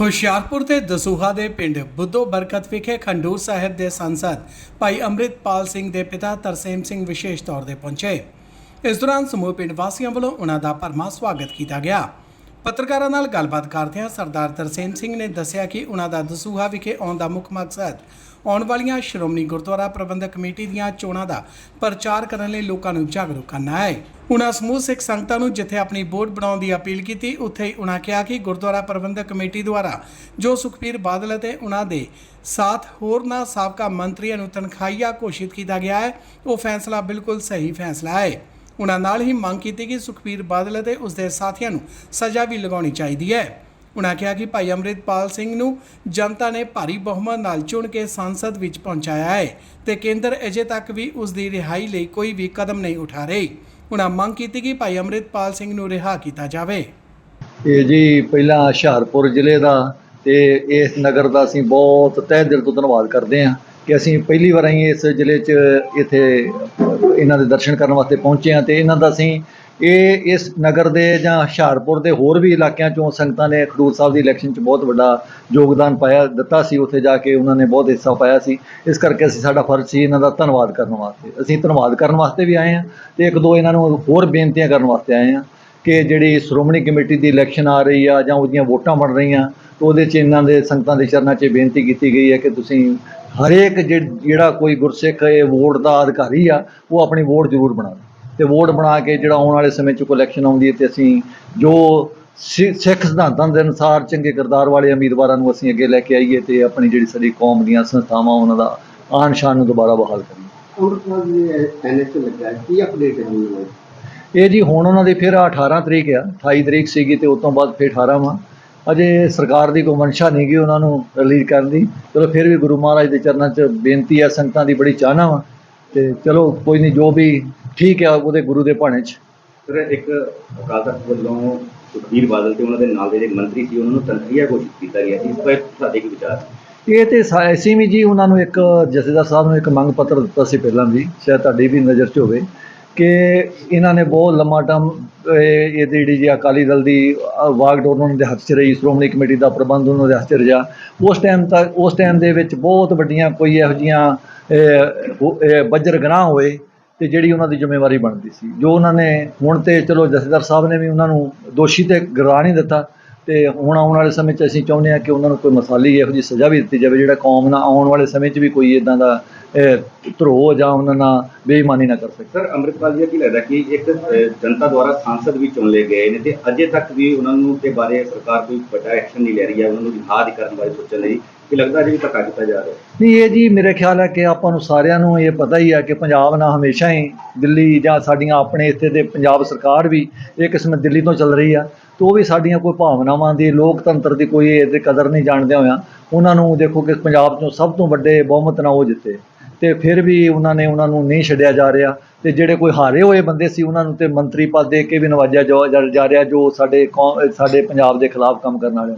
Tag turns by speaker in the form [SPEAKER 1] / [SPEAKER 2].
[SPEAKER 1] ਹੁਸ਼ਿਆਰਪੁਰ ਦੇ ਦਸੂਹਾ ਦੇ ਪਿੰਡ ਬੁੱਧੋ ਬਰਕਤ ਵਿਖੇ ਖੰਡੂਰ ਸਾਹਿਬ ਦੇ ਸੰਸਦ ਭਾਈ ਅੰਮ੍ਰਿਤਪਾਲ ਸਿੰਘ ਦੇ ਪਿਤਾ ਤਰਸੇਮ ਸਿੰਘ ਵਿਸ਼ੇਸ਼ ਤੌਰ ਤੇ ਪਹੁੰਚੇ। ਇਸ ਦੌਰਾਨ ਸਮੂਹ ਪਿੰਡ ਵਾਸੀਆਂ ਵੱਲੋਂ ਉਹਨਾਂ ਦਾ ਭਰਮਾ ਸਵਾਗਤ ਕੀਤਾ ਗਿਆ। ਪੱਤਰਕਾਰਾਂ ਨਾਲ ਗੱਲਬਾਤ ਕਰਦਿਆਂ ਸਰਦਾਰ ਤਰਸੇਮ ਸਿੰਘ ਨੇ ਦੱਸਿਆ ਕਿ ਉਹਨਾਂ ਦਾ ਦਸੂਹਾ ਵਿਖੇ ਆਉਣ ਦਾ ਮੁੱਖ ਮਕਸਦ ਆਉਣ ਵਾਲੀਆਂ ਸ਼੍ਰੋਮਣੀ ਗੁਰਦੁਆਰਾ ਪ੍ਰਬੰਧਕ ਕਮੇਟੀ ਦੀਆਂ ਚੋਣਾਂ ਦਾ ਪ੍ਰਚਾਰ ਕਰਨ ਲਈ ਲੋਕਾਂ ਨੂੰ ਜਾਗਰੂਕ ਕਰਨਾ ਹੈ। ਉਹਨਾਂ ਸਮੂਹ ਸਿੱਖ ਸੰਗਤਾਂ ਨੂੰ ਜਿੱਥੇ ਆਪਣੀ ਵੋਟ ਬਣਾਉਣ ਦੀ ਅਪੀਲ ਕੀਤੀ, ਉੱਥੇ ਹੀ ਉਹਨਾਂ ਕਿਹਾ ਕਿ ਗੁਰਦੁਆਰਾ ਪ੍ਰਬੰਧਕ ਕਮੇਟੀ ਦੁਆਰਾ ਜੋ ਸੁਖਬੀਰ ਬਾਦਲ ਅਤੇ ਉਹਨਾਂ ਦੇ ਸਾਥ ਹੋਰਨਾਂ ਸਾਬਕਾ ਮੰਤਰੀਆਂ ਨੂੰ ਤਨਖਾਹੀਆ ਘੋਸ਼ਿਤ ਕੀਤਾ ਗਿਆ ਹੈ, ਉਹ ਫੈਸਲਾ ਬਿਲਕੁਲ ਸਹੀ ਫੈਸਲਾ ਹੈ। ਉਹਨਾਂ ਨਾਲ ਹੀ ਮੰਗ ਕੀਤੀ ਕਿ ਸੁਖਬੀਰ ਬਾਦਲ ਅਤੇ ਉਸ ਦੇ ਸਾਥੀਆਂ ਨੂੰ ਸਜ਼ਾ ਵੀ ਲਗਾਉਣੀ ਚਾਹੀਦੀ ਹੈ। ਉਹਨਾਂ ਕਿਹਾ ਕਿ ਭਾਈ ਅੰਮ੍ਰਿਤਪਾਲ ਸਿੰਘ ਨੂੰ ਜਨਤਾ ਨੇ ਭਾਰੀ ਬਹੁਮਤ ਨਾਲ ਚੁਣ ਕੇ ਸੰਸਦ ਵਿੱਚ ਪਹੁੰਚਾਇਆ ਹੈ ਤੇ ਕੇਂਦਰ ਅਜੇ ਤੱਕ ਵੀ ਉਸ ਦੀ ਰਿਹਾਈ ਲਈ ਕੋਈ ਵੀ ਕਦਮ ਨਹੀਂ ਉਠਾ ਰਹੀ। ਉਹਨਾਂ ਮੰਗ ਕੀਤੀ ਕਿ ਭਾਈ ਅੰਮ੍ਰਿਤਪਾਲ ਸਿੰਘ ਨੂੰ ਰਿਹਾ ਕੀਤਾ ਜਾਵੇ।
[SPEAKER 2] ਇਹ ਜੀ ਪਹਿਲਾਂ ਹੁਸ਼ਿਆਰਪੁਰ ਜ਼ਿਲ੍ਹੇ ਦਾ ਤੇ ਇਸ ਨਗਰ ਦਾ ਅਸੀਂ ਬਹੁਤ ਤਹਿ ਦਿਲ ਤੋਂ ਧੰਨਵਾਦ ਕਰਦੇ ਹਾਂ। ਕਿ ਅਸੀਂ ਪਹਿਲੀ ਵਾਰ ਆਈ ਇਸ ਜ਼ਿਲ੍ਹੇ 'ਚ ਇੱਥੇ ਇਹਨਾਂ ਦੇ ਦਰਸ਼ਨ ਕਰਨ ਵਾਸਤੇ ਪਹੁੰਚੇ ਹਾਂ ਤੇ ਇਹਨਾਂ ਦਾ ਅਸੀਂ ਇਹ ਇਸ ਨਗਰ ਦੇ ਜਾਂ ਹੁਸ਼ਿਆਰਪੁਰ ਦੇ ਹੋਰ ਵੀ ਇਲਾਕਿਆਂ 'ਚੋਂ ਸੰਗਤਾਂ ਨੇ ਖਡੂਰ ਸਾਹਿਬ ਦੀ ਇਲੈਕਸ਼ਨ 'ਚ ਬਹੁਤ ਵੱਡਾ ਯੋਗਦਾਨ ਪਾਇਆ, ਦਿੱਤਾ ਸੀ, ਉੱਥੇ ਜਾ ਕੇ ਉਹਨਾਂ ਨੇ ਬਹੁਤ ਹਿੱਸਾ ਪਾਇਆ ਸੀ। ਇਸ ਕਰਕੇ ਅਸੀਂ ਸਾਡਾ ਫਰਜ਼ ਸੀ ਇਹਨਾਂ ਦਾ ਧੰਨਵਾਦ ਕਰਨ ਵਾਸਤੇ। ਅਸੀਂ ਧੰਨਵਾਦ ਕਰਨ ਵਾਸਤੇ ਵੀ ਆਏ ਹਾਂ ਤੇ ਇੱਕ ਦੋ ਇਹਨਾਂ ਨੂੰ ਹੋਰ ਬੇਨਤੀਆਂ ਕਰਨ ਵਾਸਤੇ ਆਏ ਹਾਂ। ਕਿ ਜਿਹੜੀ ਸ਼੍ਰੋਮਣੀ ਕਮੇਟੀ ਦੀ ਇਲੈਕਸ਼ਨ ਆ ਰਹੀ ਆ ਜਾਂ ਉਹਦੀਆਂ ਵੋਟਾਂ ਬਣ ਰਹੀਆਂ, ਤਾਂ ਉਹਦੇ 'ਚ ਇਹਨਾਂ ਦੇ ਸੰਗਤਾਂ ਦੇ ਚਰਨਾਂ 'ਚ ਬੇਨਤੀ ਕੀਤੀ ਗਈ ਹੈ ਕਿ ਤੁਸੀਂ ਹਰੇਕ ਜਿਹ- ਜਿਹੜਾ ਕੋਈ ਗੁਰਸਿੱਖ ਇਹ ਵੋਟ ਦਾ ਅਧਿਕਾਰੀ ਆ, ਉਹ ਆਪਣੀ ਵੋਟ ਜ਼ਰੂਰ ਬਣਾਵੇ ਤੇ ਵੋਟ ਬਣਾ ਕੇ ਜਿਹੜਾ ਆਉਣ ਵਾਲੇ ਸਮੇਂ 'ਚ ਕੋਈ ਇਲੈਕਸ਼ਨ ਆਉਂਦੀ ਹੈ ਤੇ ਅਸੀਂ ਜੋ ਸਿ- ਸਿੱਖ ਸਿਧਾਂਤਾਂ ਦੇ ਅਨੁਸਾਰ ਚੰਗੇ ਕਿਰਦਾਰ ਵਾਲੇ ਉਮੀਦਵਾਰਾਂ ਨੂੰ ਅਸੀਂ ਅੱਗੇ ਲੈ ਕੇ ਆਈਏ ਤੇ ਆਪਣੀ ਜਿਹੜੀ ਸਾਡੀ ਕੌਮ ਦੀਆਂ ਸੰਸਥਾਵਾਂ, ਉਹਨਾਂ ਦਾ ਆਨ ਸ਼ਾਨ ਨੂੰ ਦੁਬਾਰਾ ਬਹਾਲ ਕਰੀਏ।
[SPEAKER 3] ਅੰਮ੍ਰਿਤਪਾਲ ਜੀ ਐਨਐਚ ਲੱਗਾ ਕੀ ਅਪਡੇਟ ਹੈ
[SPEAKER 2] ਇਹ ਜੀ ਹੁਣ ਉਹਨਾਂ ਦੀ ਫਿਰ 18 ਤਰੀਕ ਆ 28 ਤਰੀਕ ਸੀਗੀ ਤੇ ਉਸ ਤੋਂ ਬਾਅਦ ਫਿਰ 18 ਵਾਂ। ਅਜੇ ਸਰਕਾਰ ਦੀ ਕੋਈ ਮਨਸ਼ਾ ਨਹੀਂ ਗਈ ਉਹਨਾਂ ਨੂੰ ਰਿਲੀਜ਼ ਕਰਨ ਦੀ। ਚਲੋ ਫਿਰ ਵੀ ਗੁਰੂ ਮਹਾਰਾਜ ਦੇ ਚਰਨਾਂ 'ਚ ਬੇਨਤੀ ਆ ਸੰਗਤਾਂ ਦੀ ਬੜੀ ਚਾਹਨਾ ਵਾ। ਤੇ ਚਲੋ ਕੋਈ ਨਹੀਂ ਜੋ ਵੀ ਠੀਕ ਆ ਉਹਦੇ ਗੁਰੂ ਦੇ ਭਾਣੇ 'ਚ।
[SPEAKER 4] ਸਰ ਇੱਕ ਅਕਾਲ ਤਖਤ ਵੱਲੋਂ ਸੁਖਬੀਰ ਬਾਦਲ ਤੇ ਉਹਨਾਂ ਦੇ ਨਾਲ ਦੇ ਜਿਹੜੇ ਮੰਤਰੀ ਸੀ ਉਹਨਾਂ ਨੂੰ ਤਨਖੀਹ ਘੋਸ਼ਿਤ ਕੀਤਾ ਗਿਆ ਸੀ। ਇਸ ਬਾਰੇ ਤੁਹਾਡੇ ਕੀ ਵਿਚਾਰ?
[SPEAKER 2] ਇਹ ਤੇ ਸਾ- ਅਸੀਂ ਵੀ ਜੀ ਉਹਨਾਂ ਨੂੰ ਇੱਕ ਜਥੇਦਾਰ ਸਾਹਿਬ ਨੂੰ ਇੱਕ ਮੰਗ ਪੱਤਰ ਦਿੱਤਾ ਸੀ ਪਹਿਲਾਂ ਵੀ ਸ਼ਾਇਦ ਤੁਹਾਡੀ ਵੀ ਨਜ਼ਰ 'ਚ ਹੋਵੇ। ਕਿ ਇਹਨਾਂ ਨੇ ਬਹੁਤ ਲੰਮਾ ਟਰਮ ਇਹ ਜਿਹੜੀ ਜੀ ਅਕਾਲੀ ਦਲ ਦੀ ਅ, ਵਾਗਡੋਰ ਉਹਨਾਂ ਦੇ ਹੱਥ 'ਚ ਰਹੀ ਸ਼੍ਰੋਮਣੀ ਕਮੇਟੀ ਦਾ ਪ੍ਰਬੰਧ ਉਹਨਾਂ ਦੇ ਹੱਥ 'ਚ ਰਿਹਾ। ਉਸ ਟਾਈਮ ਤੱਕ ਉਸ ਟਾਈਮ ਦੇ ਵਿੱਚ ਬਹੁਤ ਵੱਡੀਆਂ ਕੋਈ ਇਹੋ ਜਿਹੀਆਂ ਬੱਜਰ ਗਨਾਹ ਹੋਏ ਤੇ ਜਿਹੜੀ ਉਹਨਾਂ ਦੀ ਜ਼ਿੰਮੇਵਾਰੀ ਬਣਦੀ ਸੀ। ਜੋ ਉਹਨਾਂ ਨੇ ਹੁਣ ਤੇ ਚਲੋ ਜਥੇਦਾਰ ਸਾਹਿਬ ਨੇ ਵੀ ਉਹਨਾਂ ਨੂੰ ਦੋਸ਼ੀ ਤੇ ਗਰਾ ਨਹੀਂ ਦਿੱਤਾ ਤੇ ਹੁਣ ਆਉਣ ਵਾਲੇ ਸਮੇਂ 'ਚ ਅਸੀਂ ਚਾਹੁੰਦੇ ਹਾਂ ਕਿ ਉਹਨਾਂ ਨੂੰ ਕੋਈ ਮਸਾਲੀ ਇਹੋ ਜਿਹੀ ਸਜ਼ਾ ਵੀ ਦਿੱਤੀ ਜਾਵੇ ਜਿਹੜਾ ਕੌਮ ਨਾਲ ਆਉਣ ਵਾਲੇ ਸਮੇਂ 'ਚ ਵੀ ਕੋਈ ਇਦਾਂ ਦਾ ਧਰੋਹ ਜਾਂ ਉਹਨਾਂ ਨਾਲ ਬੇਈਮਾਨੀ ਨਾ ਕਰ ਸਕੇ
[SPEAKER 4] ਸਰ ਅੰਮ੍ਰਿਤਪਾਲ ਜੀ ਕੀ ਲੱਗਦਾ ਕਿ ਇੱਕ ਜਨਤਾ ਦੁਆਰਾ ਸਾਂਸਦ ਵੀ ਚੁਣ ਲਏ ਗਏ ਨੇ ਤੇ ਅਜੇ ਤੱਕ ਵੀ ਉਹਨਾਂ ਨੂੰ ਤੇ ਬਾਰੇ ਸਰਕਾਰ ਕੋਈ ਵੱਡਾ ਐਕਸ਼ਨ ਨਹੀਂ ਲੈ ਰਹੀ ਹੈ ਉਹਨਾਂ ਨੂੰ ਰਿਹਾਅ ਕਰਨ ਬਾਰੇ ਸੋਚਣ ਲਈ ਕਿ ਲੱਗਦਾ ਜੀ ਧੱਕਾ ਕੀਤਾ ਜਾ ਰਿਹਾ?
[SPEAKER 2] ਨਹੀਂ ਇਹ ਜੀ ਮੇਰੇ ਖਿਆਲ ਹੈ ਕਿ ਆਪਾਂ ਨੂੰ ਸਾਰਿਆਂ ਨੂੰ ਇਹ ਪਤਾ ਹੀ ਹੈ ਕਿ ਪੰਜਾਬ ਨਾਲ ਹਮੇਸ਼ਾ ਹੀ ਦਿੱਲੀ ਜਾਂ ਸਾਡੀਆਂ ਆਪਣੇ ਇੱਥੇ ਦੇ ਪੰਜਾਬ ਸਰਕਾਰ ਵੀ ਇਹ ਕਿਸਮ ਦਿੱਲੀ ਤੋਂ ਚੱਲ ਰਹੀ ਆ ਤੇ ਉਹ ਵੀ ਸਾਡੀਆਂ ਕੋਈ ਭਾਵਨਾਵਾਂ ਦੀ ਲੋਕਤੰਤਰ ਦੀ ਕੋਈ ਇਹਦੇ ਕਦਰ ਨਹੀਂ ਜਾਣਦੇ ਹੋਇਆਂ ਉਹਨਾਂ ਨੂੰ ਦੇਖੋ ਕਿ ਪੰਜਾਬ ਤੋਂ ਸਭ ਤੋਂ ਵੱਡੇ ਬਹੁਮਤ ਨਾਲ ਉਹ ਜਿੱਤੇ। ਤੇ ਫਿਰ ਵੀ ਉਹਨਾਂ ਨੇ ਉਹਨਾਂ ਨੂੰ ਨਹੀਂ ਛੱਡਿਆ ਜਾ ਰਿਹਾ। ਤੇ ਜਿਹੜੇ ਕੋਈ ਹਾਰੇ ਹੋਏ ਬੰਦੇ ਸੀ, ਉਹਨਾਂ ਨੂੰ ਤੇ ਮੰਤਰੀ ਪਦ ਦੇ ਕੇ ਵੀ ਨਵਾਜਿਆ ਜਾ ਜਾ ਰਿਹਾ, ਜੋ ਸਾਡੇ ਕੌਮ ਸਾਡੇ ਪੰਜਾਬ ਦੇ ਖਿਲਾਫ ਕੰਮ ਕਰਨ ਵਾਲੇ